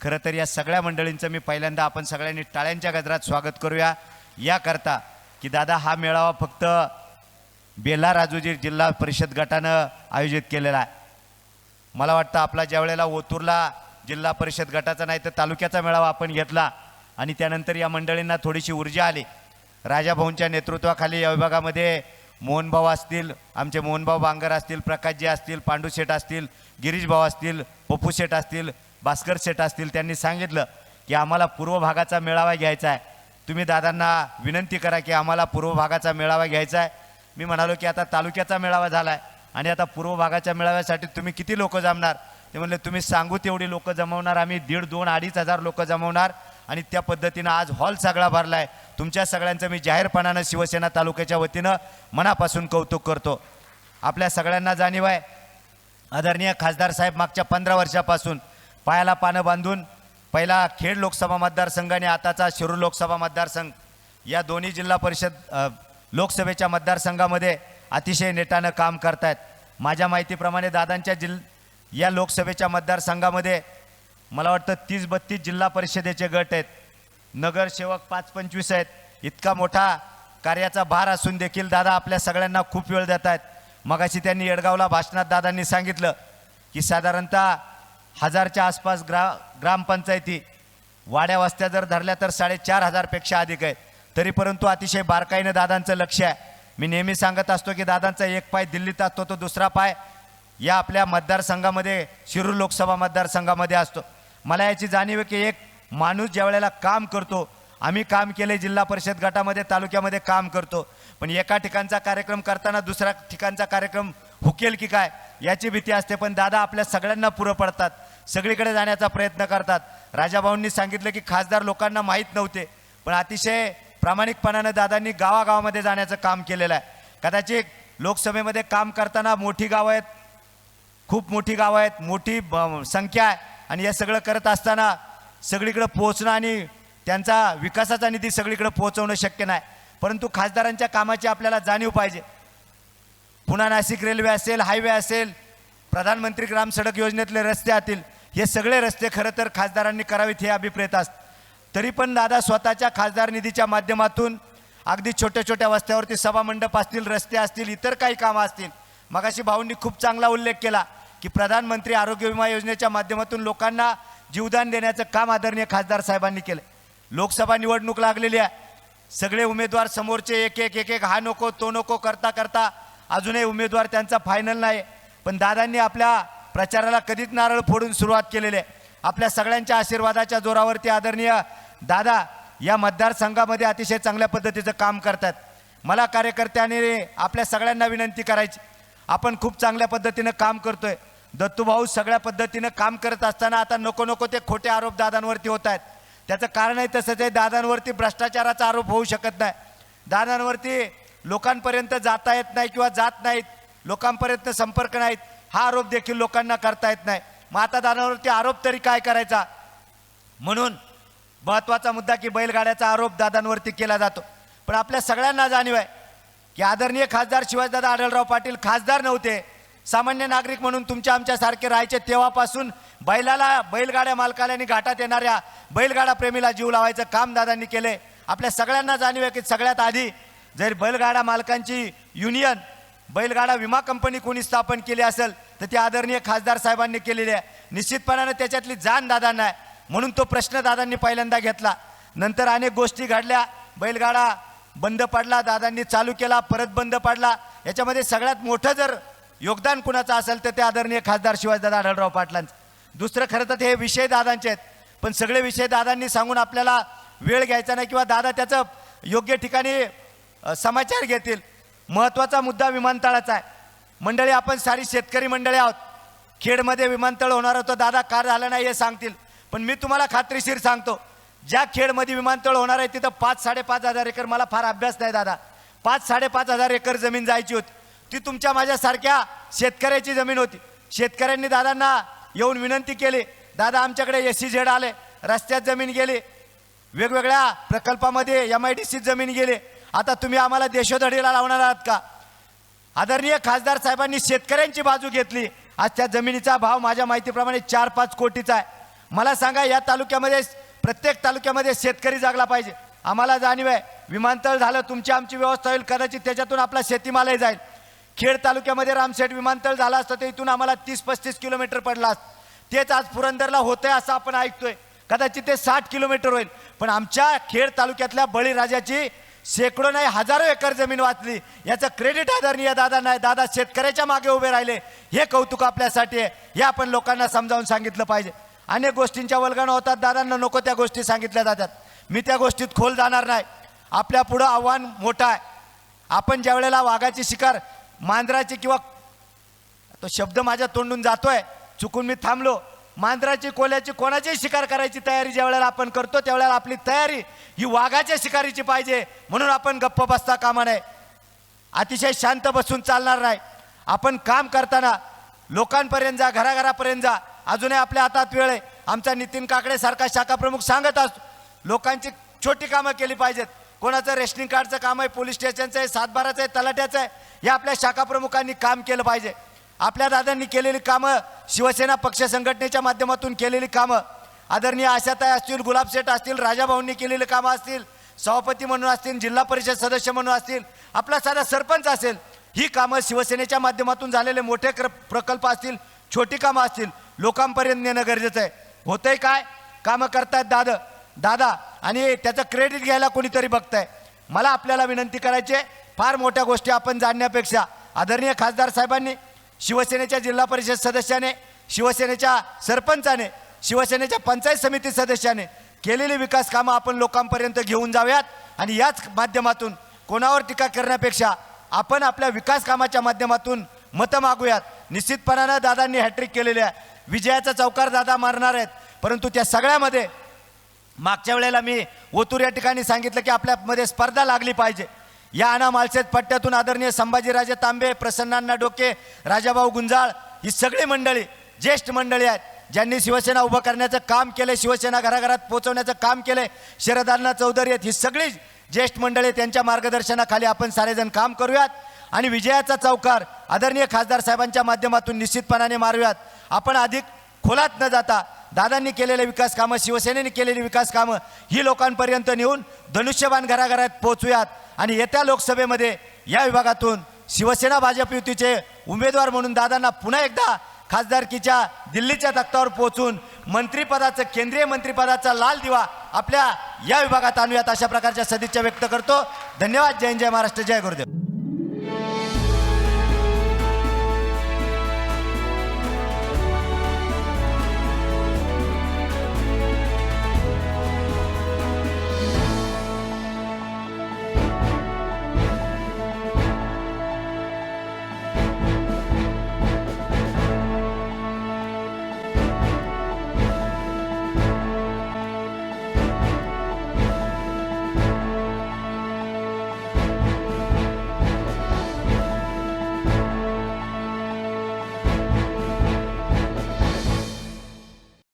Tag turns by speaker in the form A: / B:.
A: खरं तर या सगळ्या मंडळींचं मी पहिल्यांदा आपण सगळ्यांनी टाळ्यांच्या गजरात स्वागत करूया. याकरता की दादा हा मेळावा फक्त बेला राजूजी जिल्हा परिषद गटानं आयोजित केलेला आहे. मला वाटतं आपला ज्या वेळेला ओतूरला जिल्हा परिषद गटाचा नाही तर तालुक्याचा मेळावा आपण घेतला आणि त्यानंतर या मंडळींना थोडीशी ऊर्जा आली. राजाभाऊंच्या नेतृत्वाखाली या विभागामध्ये मोहनभाऊ असतील आमचे मोहनभाऊ बांगर असतील प्रकाशजी असतील पांडू शेठ असतील गिरीश भाऊ असतील पप्पू शेठ असतील भास्कर शेठ असतील त्यांनी सांगितलं की आम्हाला पूर्व भागाचा मेळावा घ्यायचा आहे. तुम्ही दादांना विनंती करा की आम्हाला पूर्व भागाचा मेळावा घ्यायचा आहे. मी म्हणालो की आता तालुक्याचा मेळावा झाला आहे आणि आता पूर्व भागाच्या मेळाव्यासाठी तुम्ही किती लोक जमणार? ते म्हणले तुम्ही सांगू तेवढी लोक जमवणार आम्ही दीड दोन अडीच हजार लोक जमवणार आणि त्या पद्धतीनं आज हॉल सगळा भरला आहे तुमच्या सगळ्यांचं मी जाहीरपणानं शिवसेना तालुक्याच्या वतीनं मनापासून कौतुक करतो. आपल्या सगळ्यांना जाणीव आहे. आदरणीय खासदार साहेब मागच्या पंधरा वर्षापासून पायाला पानं बांधून पहिला खेड लोकसभा मतदारसंघ आणि आताचा शिरूर लोकसभा मतदारसंघ या दोन्ही जिल्हा परिषद लोकसभेच्या मतदारसंघामध्ये अतिशय नेटानं काम करतायत. माझ्या माहितीप्रमाणे दादांच्या जिल या लोकसभेच्या मतदारसंघामध्ये मला वाटतं तीस बत्तीस जिल्हा परिषदेचे गट आहेत. नगरसेवक पाच पंचवीस आहेत. इतका मोठा कार्याचा भार असून देखील दादा आपल्या सगळ्यांना खूप वेळ देत आहेत मगाशी त्यांनी येडगावला भाषणात दादांनी सांगितलं की साधारणतः हजारच्या आसपास ग्रा ग्रामपंचायती वाड्या वस्त्या जर धरल्या तर साडेचार हजारपेक्षा अधिक आहे तरी परंतु अतिशय बारकाईनं दादांचं लक्ष आहे. मी नेहमी सांगत असतो की दादांचा एक पाय दिल्लीत असतो तो दुसरा पाय या आपल्या मतदारसंघामध्ये शिरूर लोकसभा मतदारसंघामध्ये असतो. मला याची जाणीव आहे की एक माणूस ज्या वेळेला काम करतो आम्ही काम केले जिल्हा परिषद गटामध्ये तालुक्यामध्ये काम करतो. पण एका ठिकाणचा कार्यक्रम करताना दुसऱ्या ठिकाणचा कार्यक्रम हुकेल की काय याची भीती असते. पण दादा आपल्या सगळ्यांना पुरं पडतात. सगळीकडे जाण्याचा प्रयत्न करतात. राजाभाऊंनी सांगितलं की खासदार लोकांना माहीत नव्हते. पण अतिशय प्रामाणिकपणानं दादांनी गावागावामध्ये जाण्याचं काम केलेलं आहे. कदाचित लोकसभेमध्ये काम करताना मोठी गावं आहेत खूप मोठी गावं आहेत मोठी ब- संख्या आहे. आणि हे सगळं करत असताना सगळीकडं पोहोचणं आणि त्यांचा विकासाचा निधी सगळीकडे पोहोचवणं शक्य नाही. परंतु खासदारांच्या कामाची आपल्याला जाणीव पाहिजे. पुन्हा नाशिक रेल्वे असेल हायवे असेल प्रधानमंत्री ग्राम सडक योजनेतले रस्ते असतील हे सगळे रस्ते खरं तर खासदारांनी करावेत हे अभिप्रेत असत. तरी पण दादा स्वतःच्या खासदार निधीच्या माध्यमातून अगदी छोट्या छोट्या वस्त्यावरती सभामंडप असतील रस्ते असतील इतर काही कामं असतील. मगाशी भाऊंनी खूप चांगला उल्लेख केला की प्रधानमंत्री आरोग्य विमा योजनेच्या माध्यमातून लोकांना जीवदान देण्याचं काम आदरणीय खासदार साहेबांनी केलं लोकसभा निवडणूक लागलेली आहे. सगळे उमेदवार समोरचे एक एक एक एक हा नको तो नको करता करता अजूनही उमेदवार त्यांचा फायनल नाही. पण दादांनी आपल्या प्रचाराला कधीच नारळ फोडून सुरुवात केलेली आहे. आपल्या सगळ्यांच्या आशीर्वादाच्या जोरावरती आदरणीय दादा या मतदारसंघामध्ये अतिशय चांगल्या पद्धतीचं काम करतात मला कार्यकर्त्यांनी आपल्या सगळ्यांना विनंती करायची. आपण खूप चांगल्या पद्धतीनं काम करतोय. दत्तूभाऊ सगळ्या पद्धतीनं काम करत असताना आता नको नको ते खोटे आरोप दादांवरती होत आहेत. त्याचं कारणही तसंच आहे दादांवरती भ्रष्टाचाराचा आरोप होऊ शकत नाही. दादांवरती लोकांपर्यंत जाता येत नाही किंवा जात नाहीत लोकांपर्यंत संपर्क नाहीत हा आरोप देखील लोकांना करता येत नाही. मग आता दादांवरती आरोप तरी काय करायचा? म्हणून महत्त्वाचा मुद्दा की बैलगाड्याचा आरोप दादांवरती केला जातो. पण आपल्या सगळ्यांना जाणीव आहे की आदरणीय खासदार शिवाजीदादा आढळराव पाटील खासदार नव्हते सामान्य नागरिक म्हणून तुमच्या आमच्यासारखे राहायचे तेव्हापासून बैलाला बैलगाड्या मालकाला आणि घाटात येणाऱ्या बैलगाडा प्रेमीला जीव लावायचं काम दादांनी केले. आपल्या सगळ्यांना जाणीव आहे की सगळ्यात आधी जर बैलगाडा मालकांची युनियन बैलगाडा विमा कंपनी कोणी स्थापन केली असेल तर ती आदरणीय खासदार साहेबांनी केलेली आहे. निश्चितपणानं त्याच्यातली जाण दादांना आहे. म्हणून तो प्रश्न दादांनी पहिल्यांदा घेतला. नंतर अनेक गोष्टी घडल्या. बैलगाडा बंद पडला दादांनी चालू केला परत बंद पडला. याच्यामध्ये सगळ्यात मोठं जर योगदान कुणाचं असेल तर ते आदरणीय खासदार शिवाजीदादा आढळराव पाटलांचं. दुसरं खरं तर हे विषय दादांचे आहेत. पण सगळे विषय दादांनी सांगून आपल्याला वेळ घ्यायचा नाही किंवा दादा त्याचं योग्य ठिकाणी समाचार घेतील. महत्त्वाचा मुद्दा विमानतळाचा आहे. मंडळी आपण सारी शेतकरी मंडळी आहोत. खेडमध्ये विमानतळ होणार होतं. दादा कार झालं नाही हे सांगतील. पण मी तुम्हाला खात्रीशीर सांगतो. ज्या खेडमध्ये विमानतळ होणार आहे तिथं पाच साडेपाच हजार एकर मला फार अभ्यास नाही दादा. पाच साडेपाच हजार एकर जमीन जायची होती. ती तुमच्या माझ्यासारख्या शेतकऱ्याची जमीन होती. शेतकऱ्यांनी दादांना येऊन विनंती केली. दादा आमच्याकडे एस सी झेड आले. रस्त्यात जमीन गेली. वेगवेगळ्या प्रकल्पामध्ये एम आय डी सीत जमीन गेली. आता तुम्ही आम्हाला देशोधडीला लावणार आहात का? आदरणीय खासदार साहेबांनी शेतकऱ्यांची बाजू घेतली. आज त्या जमिनीचा भाव माझ्या माहितीप्रमाणे चार पाच कोटीचा आहे. मला सांगा या तालुक्यामध्ये प्रत्येक तालुक्यामध्ये शेतकरी जागला पाहिजे. आम्हाला जाणीव आहे. विमानतळ झालं तुमची आमची व्यवस्था होईल. कदाचित त्याच्यातून आपला शेतीमालही जाईल. खेड तालुक्यामध्ये रामशेठ विमानतळ झाला असतं तर इथून आम्हाला तीस पस्तीस किलोमीटर पडला असतं. तेच आज पुरंदरला होतंय असं आपण ऐकतोय. कदाचित ते साठ किलोमीटर होईल. पण आमच्या खेड तालुक्यातल्या बळीराजाची शेकडो नाही हजारो एकर जमीन वाचली. याचं क्रेडिट आदरणीय दादा नाही दादा शेतकऱ्याच्या मागे उभे राहिले. हे कौतुक आपल्यासाठी आहे. हे आपण लोकांना समजावून सांगितलं पाहिजे. अनेक गोष्टींच्या वल्गणा होतात. दादांना नको त्या गोष्टी सांगितल्या जातात. मी त्या गोष्टीत खोल जाणार नाही. आपल्या पुढं आव्हान मोठं आहे. आपण ज्या वेळेला वाघाची शिकार मांजराची किंवा तो शब्द माझ्या तोंडून जातोय चुकून मी थांबलो. मांजराची कोल्याची कोणाची शिकार करायची तयारी ज्या वेळेला आपण करतो त्यावेळेला आपली तयारी ही वाघाच्या शिकारीची पाहिजे. म्हणून आपण गप्प बसता कामा नये. अतिशय शांत बसून चालणार नाही. आपण काम करताना लोकांपर्यंत जा घराघरापर्यंत जा. अजूनही आपल्या हातात वेळ आहे. आमचा नितीन काकडे सारखा शाखा प्रमुख सांगत असतो लोकांची छोटी कामं केली पाहिजेत. कोणाचं रेशनिंग कार्डचं काम आहे पोलीस स्टेशनचं आहे सातबाराचं आहे तलाट्याचं आहे हे आपल्या शाखा प्रमुखांनी काम केलं पाहिजे. आपल्या दादांनी केलेली कामं शिवसेना पक्ष संघटनेच्या माध्यमातून केलेली कामं. आदरणीय आशाताई असतील गुलाबसेठ असतील राजाभाऊंनी केलेली कामं असतील सभापती म्हणून असतील जिल्हा परिषद सदस्य म्हणून असतील आपला साधा सरपंच असेल ही कामं शिवसेनेच्या माध्यमातून झालेले मोठे क्र प्रकल्प असतील छोटी कामं असतील लोकांपर्यंत नेणं गरजेचं आहे. होतंय काय? कामं करतायत दादा. दादा आणि त्याचं क्रेडिट घ्यायला कोणीतरी बघतंय. मला आपल्याला विनंती करायची आहे फार मोठ्या गोष्टी आपण जाणण्यापेक्षा आदरणीय खासदार साहेबांनी शिवसेनेच्या जिल्हा परिषद सदस्याने शिवसेनेच्या सरपंचाने शिवसेनेच्या पंचायत समिती सदस्याने केलेली विकास कामं आपण लोकांपर्यंत घेऊन जाऊयात. आणि याच माध्यमातून कोणावर टीका करण्यापेक्षा आपण आपल्या विकास कामाच्या माध्यमातून मतं मागूयात. निश्चितपणानं दादांनी हॅट्रिक केलेली आहे विजयाचा चौकार दादा मारणार आहेत. परंतु त्या सगळ्यामध्ये मागच्या वेळेला मी ओतूर या ठिकाणी सांगितलं की आपल्यामध्ये स्पर्धा लागली पाहिजे. या अना मालसेत पट्ट्यातून आदरणीय संभाजीराजे तांबे प्रसन्नांना डोके राजाभाऊ गुंजाळ ही सगळी मंडळी ज्येष्ठ मंडळी आहेत ज्यांनी शिवसेना उभं करण्याचं काम केलं शिवसेना घराघरात पोहोचवण्याचं काम केलं शरदांना चौधरी आहेत ही सगळी ज्येष्ठ मंडळी त्यांच्या मार्गदर्शनाखाली आपण सारेजण काम करूयात. आणि विजयाचा चौकार आदरणीय खासदार साहेबांच्या माध्यमातून निश्चितपणाने मारूयात. आपण अधिक खोलात न जाता दादांनी केलेले विकास कामं शिवसेनेने केलेली विकास कामं ही लोकांपर्यंत नेऊन धनुष्यबाण घराघरात पोहोचूयात. आणि येत्या लोकसभेमध्ये या विभागातून शिवसेना भाजप युतीचे उमेदवार म्हणून दादांना पुन्हा एकदा खासदारकीच्या दिल्लीच्या तख्तावर पोहोचून मंत्रिपदाचं केंद्रीय मंत्रिपदाचा लाल दिवा आपल्या या विभागात आणूयात अशा प्रकारच्या सदिच्छा व्यक्त करतो. धन्यवाद. जय जय महाराष्ट्र जय गुरुदेव.